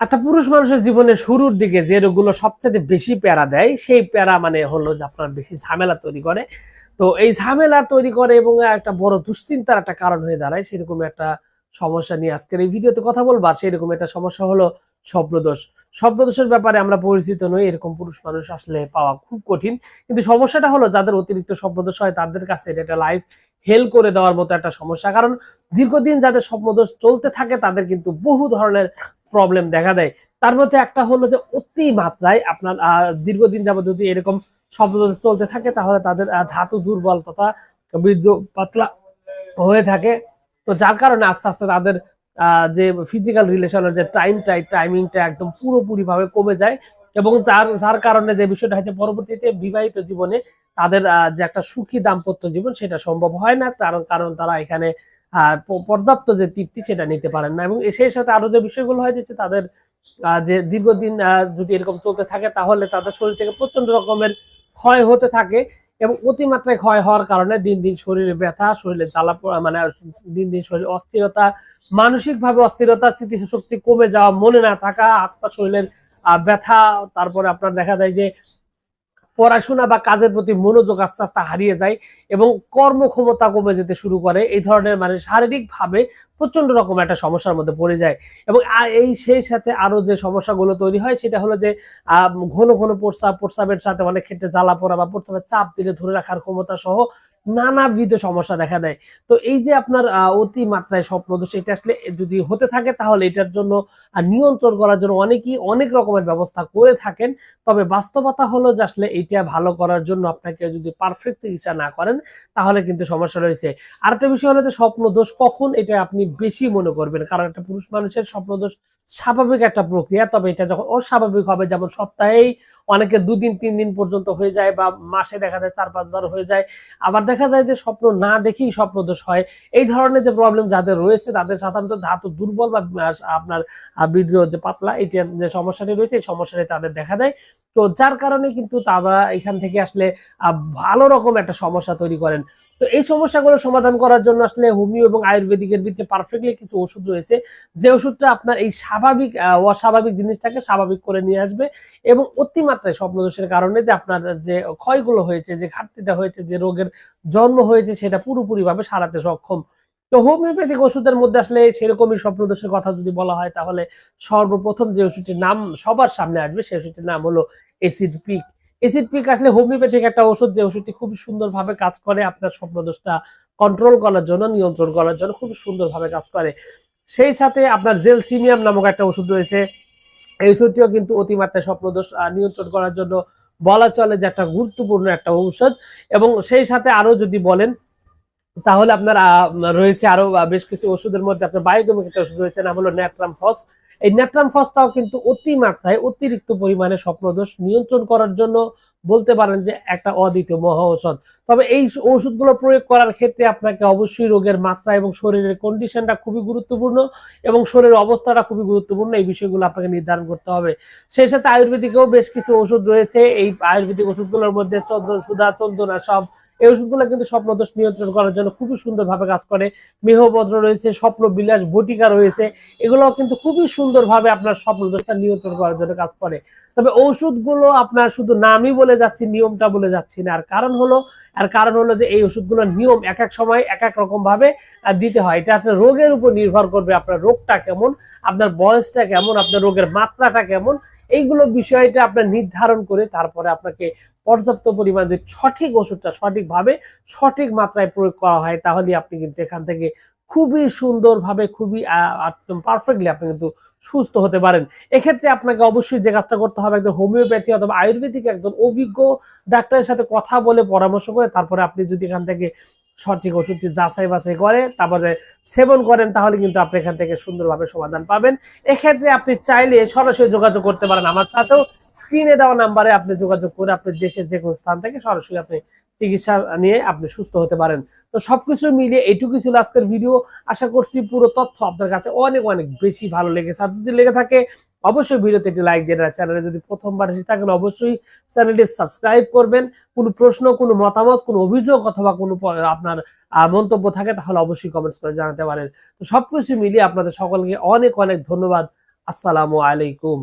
একটা পুরুষ মানুষের জীবনের শুরুর দিকে যে রোগগুলো সবচেয়ে বেশি প্যারা দেয়, সেই প্যারা মানে হলো যে আপনার বেশি ঝামেলা তৈরি করে। তো এই ঝামেলা তৈরি করে এবং একটা বড় দুশ্চিন্তার একটা কারণ হয়ে দাঁড়ায়, সেরকম একটা সমস্যা নিয়ে আজকের এই ভিডিওতে কথা বলব। আর সেরকম একটা সমস্যা হলো স্বপ্নদোষ। স্বপ্নদোষের ব্যাপারে আমরা পরিচিত নই, এরকম পুরুষ মানুষ আসলে পাওয়া খুব কঠিন। কিন্তু সমস্যাটা হলো, যাদের অতিরিক্ত স্বপ্নদোষ হয়, তাদের কাছে এটা একটা লাইফ হেল করে দেওয়ার মতো একটা সমস্যা। কারণ দীর্ঘদিন যাদের স্বপ্নদোষ চলতে থাকে, তাদের কিন্তু বহু ধরনের প্রবলেম দেখা দেয়। তার মধ্যে একটা হলো যে, অতি মাত্রায় আপনার দীর্ঘদিন যাবত যদি এরকম স্বপ্নদোষ চলতে থাকে, তাহলে তাদের ধাতু দুর্বল তথা বীর্য পাতলা হয়ে থাকে। তো যার কারণে আস্তে আস্তে তাদের যে ফিজিক্যাল রিলেশনের যে টাইমটা টাইমিংটা একদম পুরোপুরিভাবে কমে যায় এবং তার, যার কারণে যে বিষয়টা হচ্ছে পরবর্তীতে বিবাহিত জীবনে তাদের যে একটা সুখী দাম্পত্য জীবন, সেটা সম্ভব হয় না। কারণ কারণ তারা এখানে পর্যাপ্ত যে তৃপ্তি সেটা নিতে পারেন না। এবং সেই সাথে আরও যে বিষয়গুলো হয় যে তাদের যে দীর্ঘদিন যদি এরকম চলতে থাকে, তাহলে তাদের শরীর থেকে প্রচণ্ড রকমের ক্ষয় হতে থাকে এবং অতিমাত্রায় ক্ষয় হওয়ার কারণে দিন দিন শরীরে ব্যথা, শরীরে জ্বালা মানে দিন দিন শরীরে অস্থিরতা মানসিক ভাবে অস্থিরতা, স্মৃতিশক্তি কমে যাওয়া, মনে না থাকা পা শরীরের ব্যথা, তারপরে আপনার দেখা যায় যে পড়াশোনা বা কাজের প্রতি মনোযোগ আস্তে আস্তে হারিয়ে যায় এবং কর্মক্ষমতা কমে যেতে শুরু করে, এই ধরনের মানে শারীরিক ভাবে প্রচণ্ড রকম একটা সমস্যার মধ্যে পড়ে যায়। এবং এই সেই সাথে আরও যে সমস্যাগুলো তৈরি হয়, সেটা হলো যে ঘন ঘন প্রস্রাব, প্রস্রাবের সাথে অনেক ক্ষেত্রে জ্বালা পোড়া বা প্রস্রাবের চাপ দিলে ধরে রাখার ক্ষমতা সহ নানাবিধ সমস্যা দেখা দেয়। তো এই যে আপনার অতি মাত্রায় স্বপ্নদোষ এটা আসলে যদি হতে থাকে, তাহলে এটার জন্য নিয়ন্ত্রণ করার জন্য অনেকেই অনেক রকমের ব্যবস্থা করে থাকেন। তবে বাস্তবতা হলো যে আসলে এইটা ভালো করার জন্য আপনাকে যদি পারফেক্ট চিকিৎসা না করেন, তাহলে কিন্তু সমস্যা রয়েছে। আরেকটা বিষয় হলো যে স্বপ্ন দোষ কখন এটা আপনি বেশি মনে করবেন? কারণ একটা পুরুষ মানুষের স্বপ্ন দোষ স্বাভাবিক একটা প্রক্রিয়া, তবে এটা যখন অস্বাভাবিক হবে, যেমন সপ্তাহেই অনেকে দুদিন তিন দিন পর্যন্ত হয়ে যায় বা মাসে দেখা যায় চার পাঁচবার হয়ে যায়। আবার দেখা যায় যে স্বপ্ন না দেখেই স্বপ্ন দোষ হয়। এই ধরনের যে প্রবলেম যাদের রয়েছে, তাদের সাধারণত ধাতু দুর্বল বা আপনার বীর্য যে পাতলা এটার যে সমস্যাটি রয়েছে, এই সমস্যাটি তাদের দেখা দেয়। তো যার কারণে কিন্তু তারা এখান থেকে আসলে ভালো রকম একটা সমস্যা তৈরি করেন। তো এই সমস্যাগুলো সমাধান করার জন্য আসলে হোমিও এবং আয়ুর্বেদিকের ভিতরে পারফেক্টলি কিছু ওষুধ রয়েছে। যে ওষুধটা আপনার এই স্বাভাবিক অস্বাভাবিক জিনিসটাকে স্বাভাবিক করে নিয়ে আসবে এবং অতিমাত্রায় স্বপ্নদোষের কারণে যে আপনার যে ক্ষয়গুলো হয়েছে, যে ঘাটতিটা হয়েছে, যে রোগের জন্ম হয়েছে, সেটা পুরোপুরিভাবে সারাতে সক্ষম। তো হোমিওপ্যাথিক ওষুধের মধ্যে আসলে সেরকমই স্বপ্নদোষের কথা যদি বলা হয়, তাহলে সর্বপ্রথম যে ওষুধটির নাম সবার সামনে আসবে, সেই ওষুধটির নাম হলো এসিড পিক এসিড পিক আসলে হোমিওপ্যাথিক একটা ওষুধ যে ওষুধটি খুব সুন্দরভাবে কাজ করে আপনার স্বপ্নদোষটা কন্ট্রোল করার জন্য, নিয়ন্ত্রণ করার জন্য খুব সুন্দরভাবে কাজ করে। সেই সাথে আপনার জেলসিমিয়াম নামক একটা ওষুধ রয়েছে। এই ওষুধটিও কিন্তু অতিমাত্রায় স্বপ্নদোষ নিয়ন্ত্রণ করার জন্য বলা চলে যে একটা গুরুত্বপূর্ণ একটা ঔষধ। এবং সেই সাথে আরও যদি বলেন, তাহলে আপনার রয়েছে আরও বেশ কিছু ওষুধের মধ্যে আপনার বায়োকেমিক একটা ওষুধ রয়েছে, নাম হলো ন্যাট্রাম ফস এই ন্যাট্রাম ফসটাও কিন্তু অতি মাত্রায় অতিরিক্ত পরিমাণে স্বপ্নদোষ নিয়ন্ত্রণ করার জন্য বলতে পারেন যে একটা অদ্বিতীয় মহা ঔষধ। তবে এই ওষুধগুলো প্রয়োগ করার ক্ষেত্রে আপনাকে অবশ্যই রোগের মাত্রা এবং শরীরের কন্ডিশনটা খুবই গুরুত্বপূর্ণ এবং শরীরের অবস্থাটা খুবই গুরুত্বপূর্ণ, এই বিষয়গুলো আপনাকে নির্ধারণ করতে হবে। সেই সাথে আয়ুর্বেদিকেও বেশ কিছু ওষুধ রয়েছে। এই আয়ুর্বেদিক ওষুধগুলোর মধ্যে চন্দ্র সুধা চন্দনা সব এই ওষুধগুলো কিন্তু স্বপ্নদোষ নিয়ন্ত্রণ করার জন্য খুবই সুন্দরভাবে কাজ করে। মেহপত্র রয়েছে স্বপ্ন বিলাস বটিকা রয়েছে এগুলো কিন্তু খুবই সুন্দরভাবে আপনার স্বপ্নদোষটা নিয়ন্ত্রণ করার জন্য কাজ করে। তবে ওষুধগুলো আপনার শুধু নামই বলে যাচ্ছি, নিয়মটা বলে যাচ্ছি না। আর কারণ হলো, আর কারণ হলো যে এই ওষুধগুলোর নিয়ম এক এক সময় এক এক রকম ভাবে দিতে হয়। এটা আপনার রোগের উপর নির্ভর করবে আপনার রোগটা কেমন, আপনার বয়সটা কেমন, আপনার রোগের মাত্রাটা কেমন। এইগুলো বিষয়টা আপনার নির্ধারণ করে তারপরে আপনাকে পর্যাপ্ত পরিমাণ যদি সঠিক ওষুধটা সঠিকভাবে সঠিক মাত্রায় প্রয়োগ করা হয় তাহলে আপনি কিন্তু এখান থেকে খুবই সুন্দরভাবে, খুবই একদম পারফেক্টলি আপনি কিন্তু সুস্থ হতে পারেন। এক্ষেত্রে আপনাকে অবশ্যই যে কাজটা করতে হবে একদম হোমিওপ্যাথি অথবা আয়ুর্বেদিক একজন অভিজ্ঞ ডাক্তারের সাথে কথা বলে পরামর্শ করে, তারপরে আপনি যদি এখান থেকে সঠিক ওষুধটি যাচাই বাছাই করে, তারপরে সেবন করেন, তাহলে কিন্তু আপনি এখান থেকে সুন্দরভাবে সমাধান পাবেন। এক্ষেত্রে আপনি চাইলে সরাসরি যোগাযোগ করতে পারেন আমার সাথেও। স্ক্রিনে দেওয়া নাম্বারে আপনি যোগাযোগ করে আপনার দেশের যে কোনো স্থান থেকে সরাসরি আপনি চিকিৎসা নিয়ে আপনি সুস্থ হতে পারেন। তো সবকিছু মিলিয়ে এইটুকু ছিল আজকের ভিডিও আশা করছি পুরো তথ্য আপনার কাছে অনেক অনেক বেশি ভালো লেগেছে। আর যদি লেগে থাকে, অবশ্যই ভিডিওতে একটি লাইক দিয়ে চ্যানেলে যদি প্রথমবার এসে থাকেন, অবশ্যই চ্যানেলটি সাবস্ক্রাইব করবেন। কোনো প্রশ্ন, কোনো মতামত, কোনো অভিযোগ অথবা কোনো আপনার মন্তব্য থাকে, তাহলে অবশ্যই কমেন্টস করে জানাতে পারেন। তো সবকিছু মিলিয়ে আপনাদের সকলকে অনেক অনেক ধন্যবাদ। আসসালামু আলাইকুম।